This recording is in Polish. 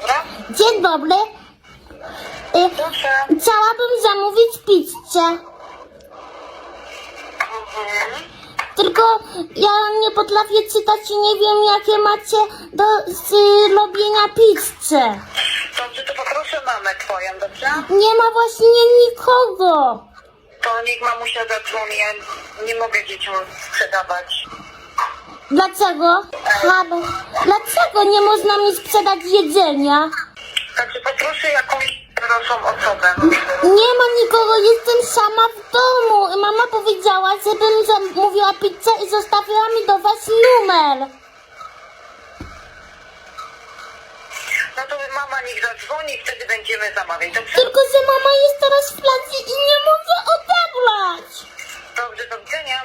dobra? Dzień dobry. Y, Proszę. chciałabym zamówić pizzę. Mhm. Tylko ja nie potrafię czytać i nie wiem, jakie macie do zrobienia pizzy. Dobrze, to poproszę mamę twoją, dobrze? Nie ma właśnie nikogo. To niech mamusia zadzwoni, ja nie mogę dzieciom sprzedawać. Dlaczego? Halo. Dlaczego nie można mi sprzedać jedzenia? Także poproszę jakąś dorosłą osobę. Nie ma nikogo, jestem sama w domu. Mama powiedziała, żebym zamówiła pizzę i zostawiła mi do was numer. No to mama niech zadzwoni wtedy będziemy zamawiać, dobrze? Tylko, że mama jest teraz w pracy i nie mogę odebrać. Dobrze, do widzenia.